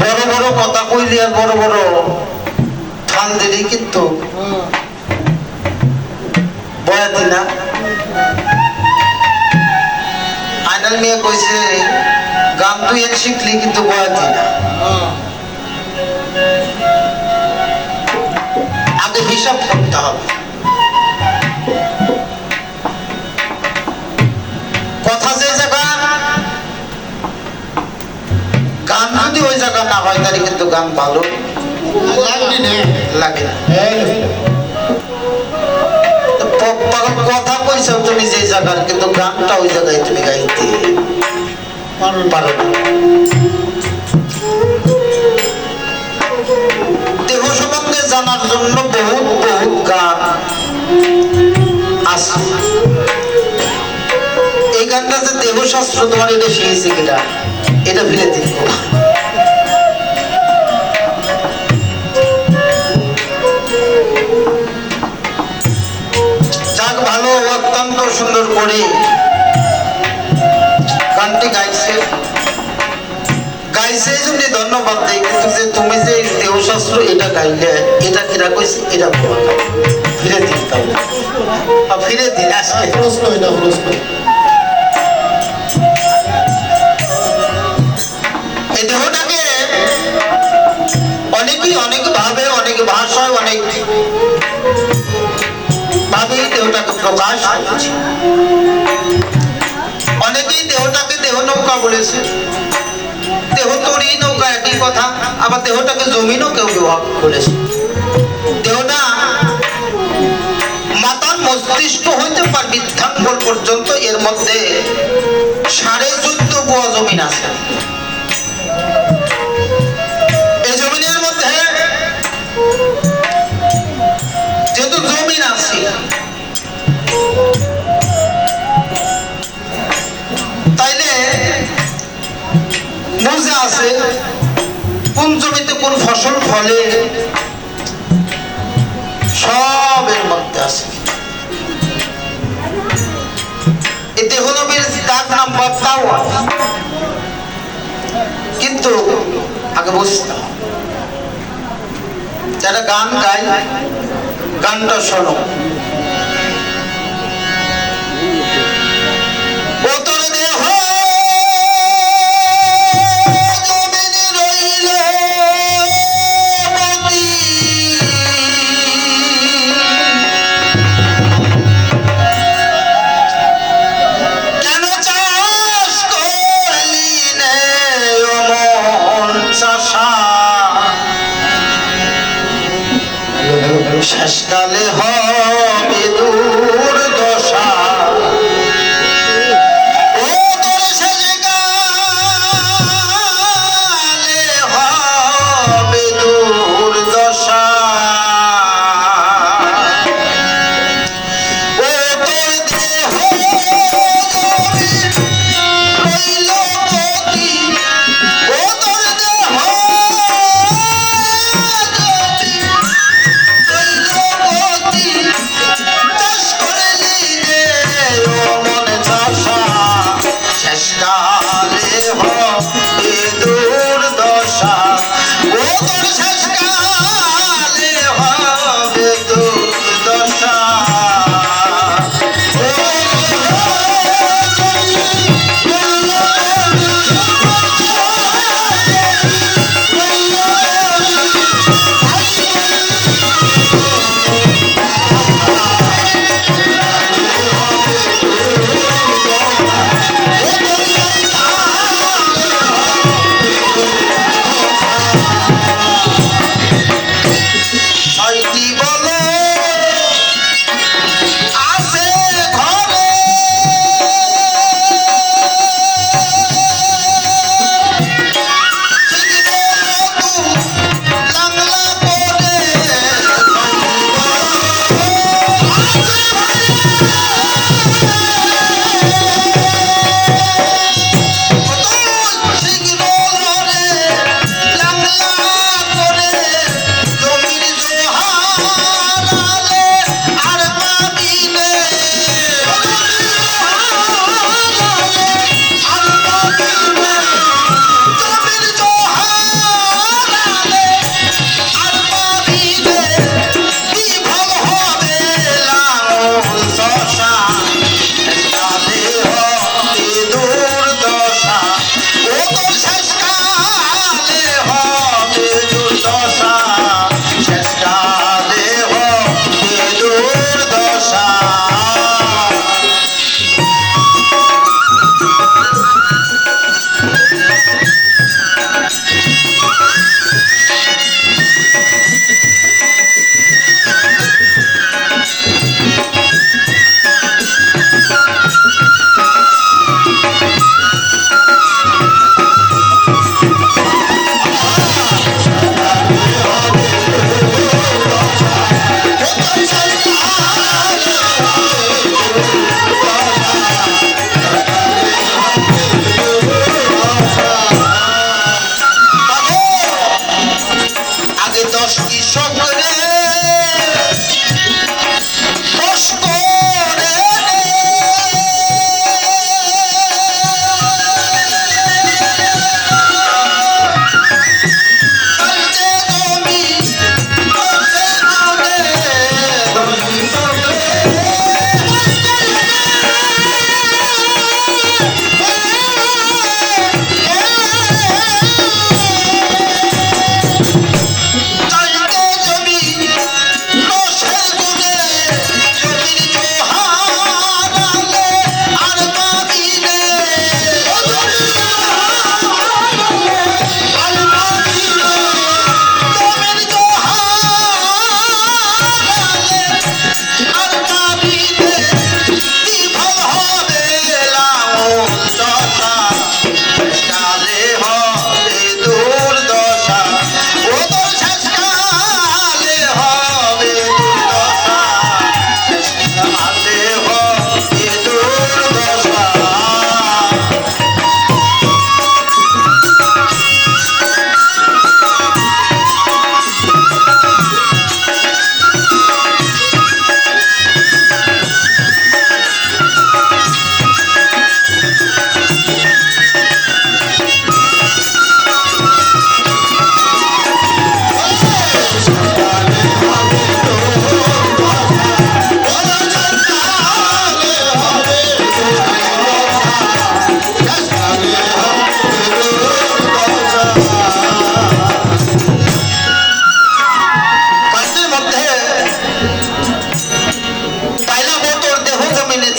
বড় বড় কথা কইলি আর বড় বড় থান দিলি কিন্তু। বয়াতি না। আইনাল কইছে, গান তুই শিখলি কিন্তু বয়াতি না। আগে হিসাব করতে হবে। কথা যে জায়গা গান যদি ওই জায়গা না হয়, তাহলে কিন্তু গান ভালো লাগে না। কথা কইছো তুমি যে জায়গার, কিন্তু গানটা ওই জায়গায় তুমি গাইতে পারো না। দেহ সম্বন্ধে জানার জন্য বহুত বহুত গান আছে। এই গানটা যে দেহশাস্ত্র তোমার এটা শিখেছে কিনা? এটা ফিরে দিন। যাক, ভালো, অত্যন্ত সুন্দর করে। গানটি গাইছে। গাইছে জন্য ধন্যবাদ দেই, কিন্তু যে তুমি যে দেহশাস্ত্র এটা গাইলে, এটা কিরা কইছে এটা ফিরে তাহলে। ফিরে দিন, আজকে। প্রশ্ন এটা, প্রশ্ন। এই দেহটাকে অনেকেই, অনেক ভাবে, অনেক ভাষায়, অনেক ভাবে দেহটাকে প্রকাশ অনেকেই দেহটাকে দেহ নৌকা বলেছে। দেহ তরি নৌকা একই কথা, আবার দেহটাকে জমিনও কেউ কেউ বলেছে দেহটা মাতার মস্তিষ্ক হইতে পার বৃদ্ধাঙ্গল পর্যন্ত এর মধ্যে সাড়ে চোদ্দ বোয়া জমিন আছে। এই জমিনের কোন জমিতে কোন ফসল ফলে, সব এর মধ্যে আছে এই দেহনবীর ডাক নাম্বার তাও আছে। কিন্তু আগে বুঝতে যারা গান গায় গানটা শোনো।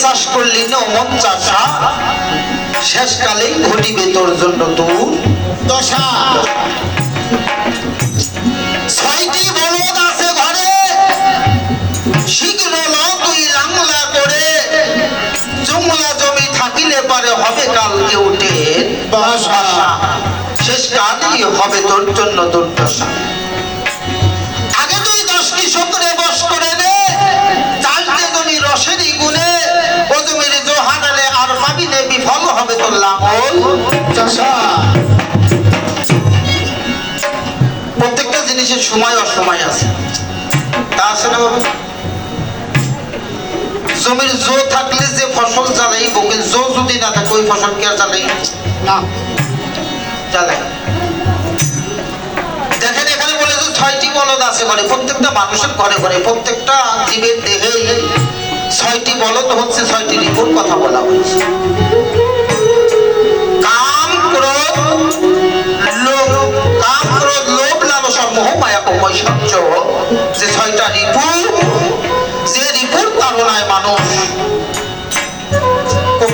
চাষ করলি না মন চাষা শেষকালে ঘটিবে তোর জন্য তোর দশা। ছয়টি বলদ আছে ঘরে শীঘ্র তুই করে। জমলা জমি থাকিলে পারে হবে কালকে উঠে শেষকালেই হবে তোর জন্য দুর্দশা। হবে তোর প্রত্যেকটা জিনিসের সময় অসময় আছে। তা আছে না বাবা? জমির জো থাকলে যে ফসল চালাই বকে জো যদি না থাকে ওই ফসল কে চালাই? না। চালাই দেখেন এখানে বলে যে ছয়টি বলদ আছে ঘরে। প্রত্যেকটা মানুষের ঘরে ঘরে প্রত্যেকটা জীবের দেহে ছয়টি বলদ হচ্ছে ছয়টি রিপুর কথা বলা হয়েছে। কৈশর্য যে ছয়টা রিপু যে রিপুর তাড়নায় মানুষ।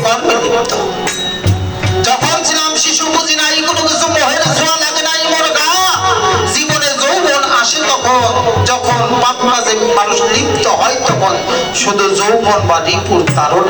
কর্মে লিপ্ত যখন ছিলাম শিশু বুঝি নাই, কোনো কিছু মোহের ছোঁয়া লাগে নাই মোর গা। জীবনে যৌবন আসে তখন, যখন পাপ কাজে মানুষ লিপ্ত হয় তখন, শুধু যৌবন বা রিপুর তারণ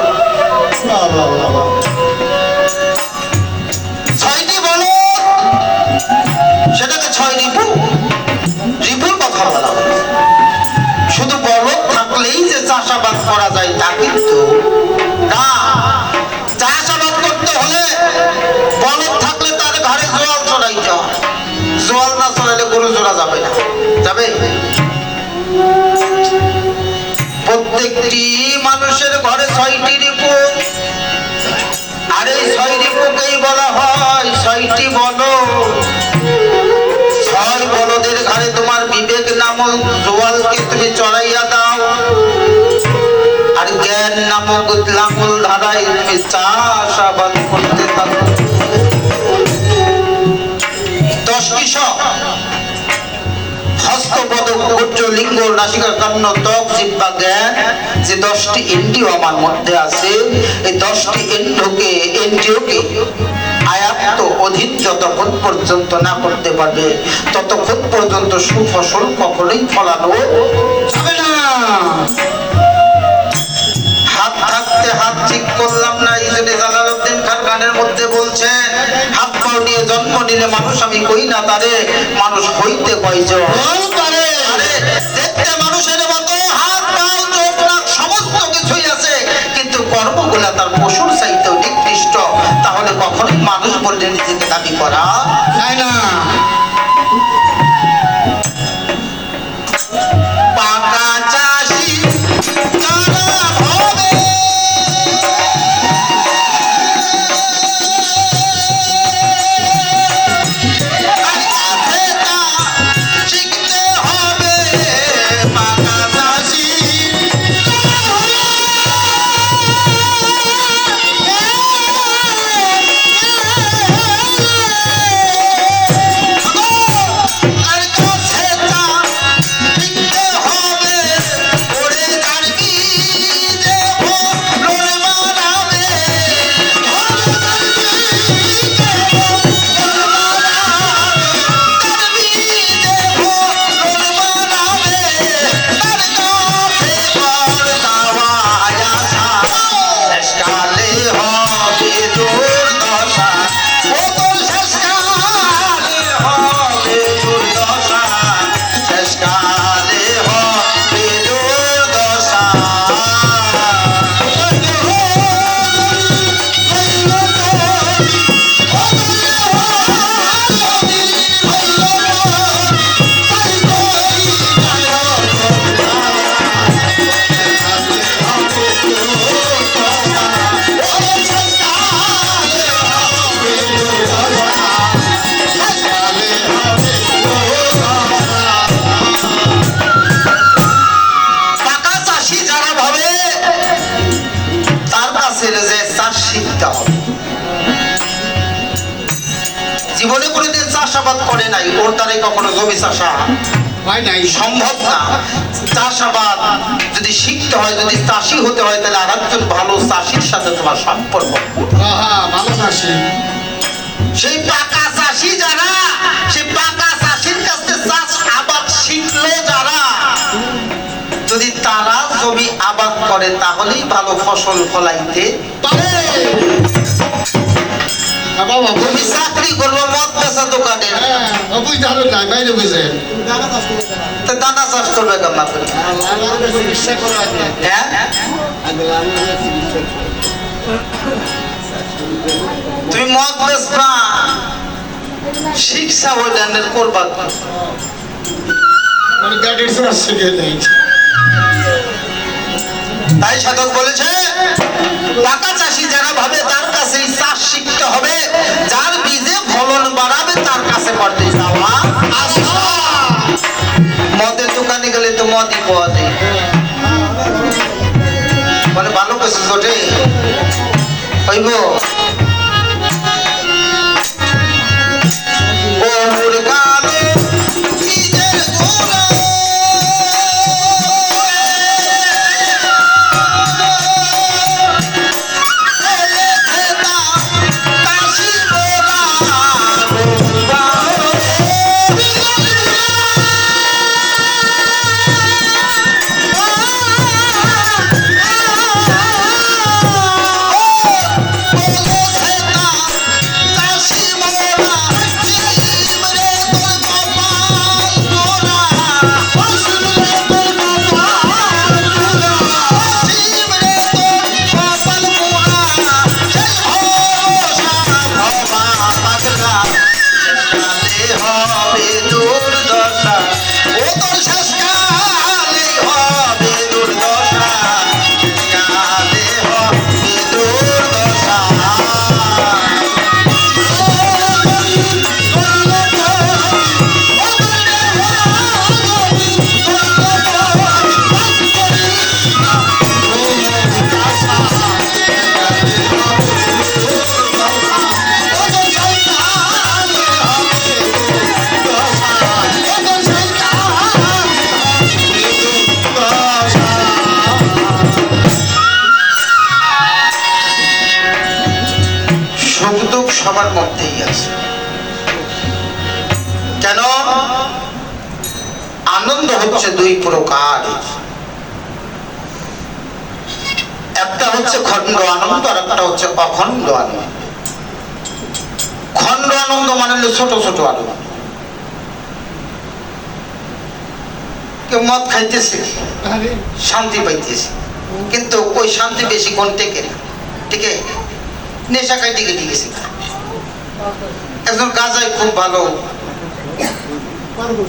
বলা হয়, ছয়টি বলো ছয় বলদের ঘরে তোমার বিবেক নামক জোয়ালকে তুমি চড়াইয়া দাও। আর জ্ঞান নামক লাঙ্গল ধারায় তুমি চাষাবাদ করতে থাকো। লিঙ্গ আমার মধ্যে আছে, এই দশটি ইন্দ্রকে ইন্দ্রিয়কে অধীন যতক্ষণ পর্যন্ত না করতে পারবে, ততক্ষণ পর্যন্ত সুফসল কখনোই ফলানো যাবে না। জন্ম নিলে মানুষ আমি কই না তারে, মানুষ দেখতে মানুষের মতো, হাত সমস্ত কিছুই আছে, কিন্তু কর্মগুলা তার পশুর নিকৃষ্ট তাহলে কখনোই মানুষ বললে নিজেকে দাবি করা ওর দ্বারাই কখনো জমি চাষা হয় নাই। সম্ভব না। চাষাবাদ যদি শিখতে হয় যদি চাষি হতে হয় তাহলে আর একজন ভালো চাষির সাথে তোমার সম্পর্ক। ভালো চাষি। সেই পাকা চাষি যারা সেই পাকা চাষির কাছে চাষ আবাদ শিখলো যারা যদি তারা জমি আবাদ করে তাহলেই ভালো ফসল ফলাইতে পারে। তুমি চাকরি করব মদ বেচা দোকানে। হ্যাঁ বুঝতে হবে না বাইরে বুঝে তো দানা চাষ করবে কেমন করে হ্যাঁ? তুমি মদ বেচবা শিক্ষা ওই ল্যান্ডের করবা গাড়ির চাষ শিখে নেই। তাই সাধক বলেছে, টাকা চাষি যারা ভাবে তার কাছে চাষ শিখতে হবে, যার বীজে ফলন বাড়াবে তার কাছে করতে যাওয়া। মদের দোকানে গেলে তো মদই পাওয়া যায় মানে ভালো কিছু হইব দুই প্রকার একটা হচ্ছে খণ্ড আনন্দ আর একটা হচ্ছে অখণ্ড আনন্দ। খণ্ড আনন্দ মানে ছোট ছোট আনন্দ। কেউ মদ খাইতেছে শান্তি পাইতেছে। কিন্তু ওই শান্তি বেশিক্ষণ টেকে না। টিকে? নেশা খাই টিকে টিকেছে একজন গাজায় খুব ভালো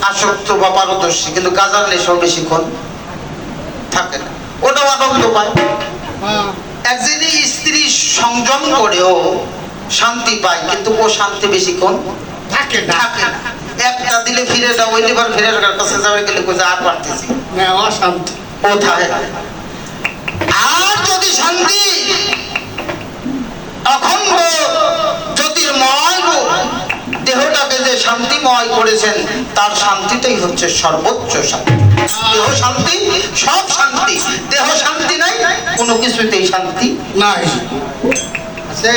আসক্ত বা পারদর্শী কিন্তু গাজার নেশাও বেশিক্ষণ থাকে না। ওটাও আনন্দ পায় একদিন স্ত্রী সংযম করেও শান্তি পায় কিন্তু ও শান্তি বেশিক্ষণ থাকে না। একটা দিলে ফিরে যাও ওই লিভার ফিরে যাওয়ার কাছে যাবে গেলে কোথায় আর পারতেছি অশান্তি। আর যদি শান্তি অখণ্ড জ্যোতির্ময় দেহটাকে যে শান্তিময় করেছেন তার শান্তিটাই হচ্ছে সর্বোচ্চ শান্তি। দেহ শান্তি সব শান্তি। দেহ শান্তি নাই কোনো কিছুতেই শান্তি নাই। আছে?